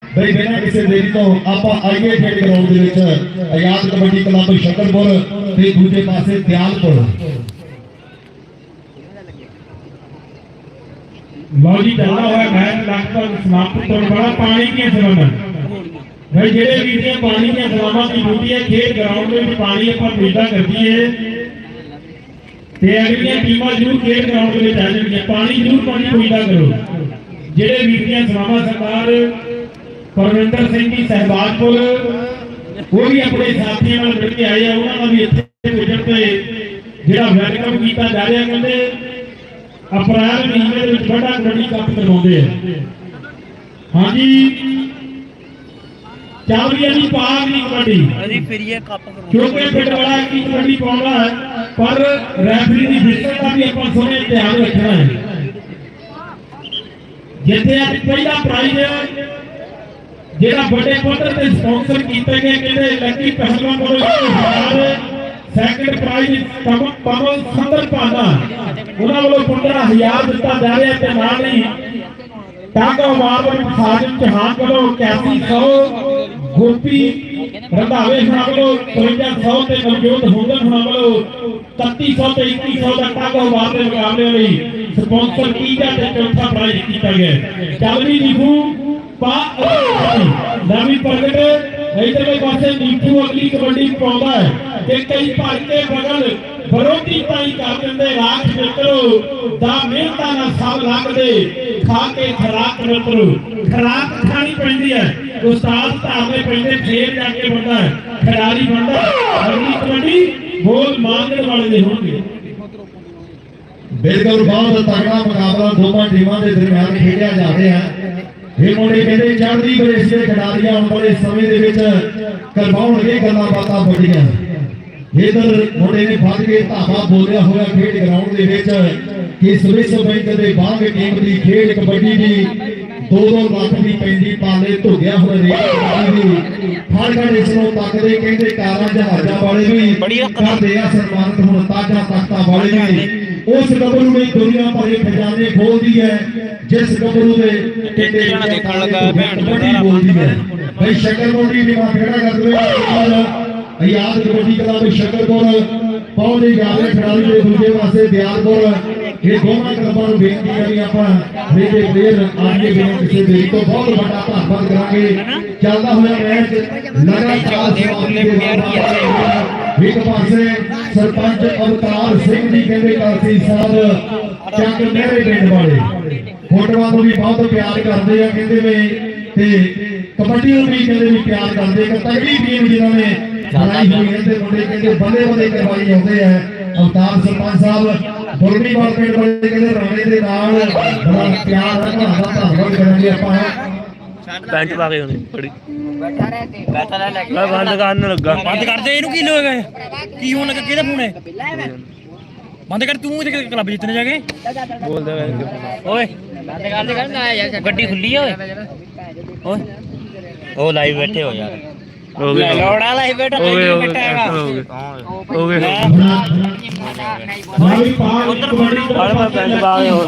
ਬਈ ਬਿਨਾਂ ਕਿਸੇ ਦੇਰੀ ਤੋਂ ਆਪਾਂ ਆਈਏ ਖੇਡ ਗਰਾਊਂਡ ਦੇ ਵਿੱਚ। ਆਜ਼ਾਦ ਕਬੱਡੀ ਕਲੱਬ ਸ਼ਕਰਪੁਰ ਤੇ ਦੂਜੇ ਪਾਸੇ ਦਿਆਲਪੁਰ। ਲਓ ਜੀ, ਚੱਲਦਾ ਹੋਇਆ ਮੈਚ ਲਗਭਗ ਸਮਾਪਤ ਹੋਣ ਵਾਲਾ ਪਾਣੀ ਦੀਆਂ ਸੇਵਾਵਾਂ ਭਾਈ ਜਿਹੜੇ ਵੀਰ ਦੀਆਂ ਪਾਣੀ ਦੀਆਂ ਸੇਵਾਵਾਂ ਦੀ ਡਿਊਟੀ ਹੈ ਖੇਡ ਗਰਾਊਂਡ ਦੇ ਵਿੱਚ ਪਾਣੀ ਆਪਾਂ ਪੀਦਾ ਕਰਦੀ ਹੈ ਤੇ ਅਗਲੀਆਂ ਟੀਮਾਂ ਜ਼ਰੂਰ ਖੇਡ ਗਰਾਊਂਡ ਦੇ ਵਿੱਚ ਆ ਜਾਣਗੀਆਂ। ਪਾਣੀ ਜ਼ਰੂਰ ਪਾਣੀ ਪੀਦਾ ਕਰੋ। ਜਿਹੜੇ ਵੀਰ ਦੀਆਂ ਸੇਵਾਵਾਂ ਸਰਦਾਰ ਪਰਵਿੰਦਰ ਸਿੰਘ ਜੀ ਸਹਿਬਾਜ਼ਪੁਰ ਉਹ ਵੀ ਆਪਣੇ ਸਾਥੀਆਂ ਨਾਲ ਮਿਲ ਕੇ ਆਏ ਆ, ਉਹਨਾਂ ਦਾ ਵੀ ਇੱਥੇ ਪੁੱਜਣ ਤੇ ਜਿਹੜਾ ਵੈਲਕਮ ਕੀਤਾ ਜਾ ਰਿਹਾ, ਕਹਿੰਦੇ ਅਪ੍ਰੈਲ ਮਹੀਨੇ ਦੇ ਵਿੱਚ ਵੱਡਾ ਕਬੱਡੀ ਕੱਪ ਕਰਵਾਉਂਦੇ ਆ। ਹਾਂਜੀ। ਚੱਲ ਰਹੀ ਹੈ ਜੀ ਪਾਰ ਦੀ ਕਬੱਡੀ। ਅਜੀ ਫਿਰ ਇਹ ਕੱਪ ਕਿਉਂਕਿ ਪਿੰਡ ਵਾਲਾ ਕੀ ਕਬੱਡੀ ਪਾਉਂਦਾ ਹੈ ਪਰ ਰੈਫਰੀ ਦੀ ਵਿਸਟ ਦਾ ਵੀ ਆਪਾਂ ਸੋਹਣੇ ਧਿਆਨ ਰੱਖਣਾ ਹੈ। ਜਿੱਥੇ ਅੱਜ ਪਹਿਲਾ ਪ੍ਰਾਈਜ਼ ਜਿਹੜਾ ਵੱਡੇ ਪੱਧਰ ਤੇ ਸਪਾਂਸਰ ਕੀਤੇ ਗਏ ਕਹਿੰਦੇ ਲੱਕੀ ਪਹਿਲਵਾਨ ਕੋਲ ਸੈਕੰਡ ਪ੍ਰਾਈਜ਼ ਕਮਲ ਕਮਲ ਸੰਦਰ ਪਾਣਾ ਉਹਨਾਂ ਵੱਲੋਂ 15000 ਦਿੱਤਾ ਜਾ ਰਿਹਾ ਤੇ ਨਾਲ ਹੀ ਟਾਂਗਾ ਮਾਰਵਲ ਸਾਜਨ ਚਹਾਨ ਵੱਲੋਂ 8100 ਗੋਪੀ ਰੰਧਾਵੇ ਖਾਨ ਵੱਲੋਂ 5300 ਤੇ ਨਵਜੋਤ ਹੁੰਦਨ ਖਾਨ ਵੱਲੋਂ 3300 ਤੇ 2100 ਦਾ ਟਾਂਗਾ ਮਾਰ ਦੇ ਮੁਕਾਬਲੇ ਲਈ ਸਪਾਂਸਰ ਕੀਜਾ ਤੇ ਚੌਥਾ ਪ੍ਰਾਈਜ਼ ਕੀਤਾ ਗਿਆ ਹੈ। ਚੱਲ ਵੀ ਨਿਖੂ, ਪਾ ਨਵੀਂ ਪ੍ਰਗਟ ਇਧਰਲੇ ਪਾਸੇ ਨੀਟੂ ਅਗਲੀ ਕਬੱਡੀ ਪਾਉਂਦਾ ਹੈ। ਤੇ ਕਈ ਭਰ ਕੇ ਬਗਲ ਵਿਰੋਧੀ ਤਾਈ ਕਰ ਦਿੰਦੇ, ਰਾਖ ਮਿੱਤਰੋ, ਦਾ ਮਿਹਨਤਾਂ ਨਾਲ ਸਭ ਲੱਗਦੇ ਖਾ ਕੇ ਖਰਾਕ ਮਿੱਤਰੋ। ਖਰਾਕ ਖਾਣੀ ਪੈਂਦੀ ਹੈ। ਉਸਤਾਦ ਧਾਰਨੇ ਪੈਂਦੇ, ਫੇਰ ਜਾ ਕੇ ਬੰਦਾ ਹੈ। ਖਿਡਾਰੀ ਬਣਦਾ ਹੈ। ਅਗਲੀ ਕਬੱਡੀ ਬੋਲ ਮੰਗਣ ਵਾਲੇ ਦੇ ਹੋਣਗੇ। ਬਿਲਕੁਲ ਬਹੁਤ ਤਗੜਾ ਮੁਕਾਬਲਾ ਦੋਵਾਂ ਟੀਮਾਂ ਦੇ ਦਰਮਿਆਨ ਖੇਡਿਆ ਜਾ ਰਿਹਾ ਹੈ। ਇਹ ਮੁੰਡੇ ਕਹਿੰਦੇ ਚੜ੍ਹਦੀ ਬਰੇਸ ਦੇ ਖਿਡਾਰੀ ਆਉਣ ਵਾਲੇ ਸਮੇਂ ਦੇ ਵਿੱਚ ਕਰਵਾਉਣਗੇ ਗੱਲਾਂ ਬਾਤਾਂ ਵੱਡੀਆਂ ਇਧਰ ਮੁੰਡੇ ਨੇ ਫੜ ਕੇ ਧਾਵਾ ਬੋਲਿਆ ਹੋਇਆ ਖੇਡ ਗਰਾਊਂਡ ਦੇ ਵਿੱਚ ਕਿ ਸਵਿਸ ਬੈਂਕ ਦੇ ਬਾਗ ਟੀਮ ਦੀ ਖੇਡ ਕਬੱਡੀ ਦੀ 2-2 ਲੱਖ ਦੀ ਪੈਂਦੀ ਪਾਲੇ ਧੁਗਿਆ ਹੋਇਆ ਕਬੱਡੀ ਦੀ ਫੜ ਕੇ ਇਸ ਨੂੰ ਤੱਕਦੇ ਕਹਿੰਦੇ ਕਾਰਾਂ ਜਹਾਜ਼ਾਂ ਵਾਲੇ ਵੀ। ਬੜੀ ਕਰਦੇ ਆ ਸਨਮਾਨਿਤ ਹੁਣ ਤਾਜਾ ਤਖਤਾ ਵਾਲੇ ਨੇ ਉਸ ਗੱਭਰੂ ਨੇ ਦੁਨੀਆ ਭਰ ਦੇ ਖਜ਼ਾਨੇ ਖੋਲਦੀ ਹੈ। ਜਿਸ ਗੱਭਰੂ ਦੇ ਟਿੱਡੇ ਜਾਣਾ ਦੇਖਣ ਲੱਗਾ ਭੈਣ ਕਬੱਡੀ ਬੋਲਦੀ ਹੈ। ਬਈ ਸ਼ਕਰਪੁਰ ਦੀ ਮਾਂ ਖੜਾ ਕਰਦੇ ਹੋਏ ਆਜ਼ਾਦ ਕਬੱਡੀ ਕਲੱਬ ਸ਼ਕਰਪੁਰ ਪਹੁੰਚੇ ਜਾ ਰਹੇ ਖਿਡਾਰੀ ਦੇ ਦੂਜੇ ਪਾਸੇ ਦਿਆਲਪੁਰ। ਇਹ ਦੋਵਾਂ ਕਲੱਬਾਂ ਨੂੰ ਬੇਨਤੀ ਹੈ ਵੀ ਆਪਾਂ ਮੇਰੇ ਪਲੇਅਰ ਆਗੇ ਬਿਨਾਂ ਕਿਸੇ ਦੇਰੀ ਤੋਂ ਬਹੁਤ ਵੱਡਾ ਧੰਨਵਾਦ ਕਰਾਂਗੇ। ਚੱਲਦਾ ਹੋਇਆ ਮੈਚ ਲਗਾਤਾਰ ਸਮਾਪਤੀ ਦੇ ਨਾਲ ਇੱਕ ਪਾਸੇ ਸਰਪੰਚ ਅਵਤਾਰ ਸਿੰਘ ਜੀ ਕਹਿੰਦੇ ਕਾਸੀ ਸਾਹਿਬ ਚੱਕ ਮੇਰੇ ਪਿੰਡ ਵਾਲੇ। ਫੋਟੋਆਂ ਨੂੰ ਵੀ ਬਹੁਤ ਪਿਆਰ ਕਰਦੇ ਆ ਕਹਿੰਦੇ ਵੇ ਤੇ ਕਬੱਡੀ ਨੂੰ ਵੀ ਕਹਿੰਦੇ ਵੀ ਪਿਆਰ ਕਰਦੇ ਇੱਕ ਤਗੜੀ ਟੀਮ ਜਿਨ੍ਹਾਂ ਨੇ ਬਣਾਈ ਹੋਈ ਹੈ ਤੇ ਮੁੰਡੇ ਕਹਿੰਦੇ ਬੰਦੇ ਬੰਦੇ ਕਰਵਾਈ ਜਾਂਦੇ ਆ। ਅਵਤਾਰ ਸਰਪੰਚ ਸਾਹਿਬ ਬਾਲ ਪਿੰਡ ਵਾਲੇ ਕਹਿੰਦੇ ਰਾਣੇ ਦੇ ਨਾਲ ਬੜਾ ਪਿਆਰ ਹੈ ਬੜਾ ਧੰਨਵਾਦ ਕਰਾਂਗੇ ਆਪਾਂ। ਪੈਂਟ ਪਾ ਕੇ ਉਹਨੇ ਬੜੀ। ਬੈਠਾ ਰਹਿ ਤੇ ਬੈਠਾ ਰਹਿ ਲੈ ਮੈਂ ਬੰਦ ਕਰਨ ਲੱਗਾ। ਬੰਦ ਕਰ ਦੇ ਇਹਨੂੰ ਕੀ ਲੋਗਾ ਕੀ ਹੋਣ ਲੱਗਾ ਕਿਹਦਾ ਫੋਨ ਹੈ ਬੰਦ ਕਰ ਤੂੰ ਇਹਦੇ ਕਲੱਬ ਜਿੱਤਣੇ ਜਾ ਕੇ। ਬੋਲਦਾ ਓਏ ਬੰਦ ਕਰ ਦੇ ਕਰ ਨਾ ਯਾਰ। ਗੱਡੀ ਖੁੱਲੀ ਆ ਓਏ। ਓਏ। ਉਹ ਲਾਈਵ ਬੈਠੇ ਹੋ ਯਾਰ। ਹੋ ਲੈ ਲੋੜਾ ਲਾਈ ਬੈਠਾ ਹੋ ਗਏ ਹੋ ਗਏ ਹੋ ਗਏ। ਹੋ ਗਏ। ਮਾਰੀ ਪਾਰ ਕਬੱਡੀ ਹੜ ਮੈਂ ਪੈਂਟ ਪਾ ਕੇ ਹੋ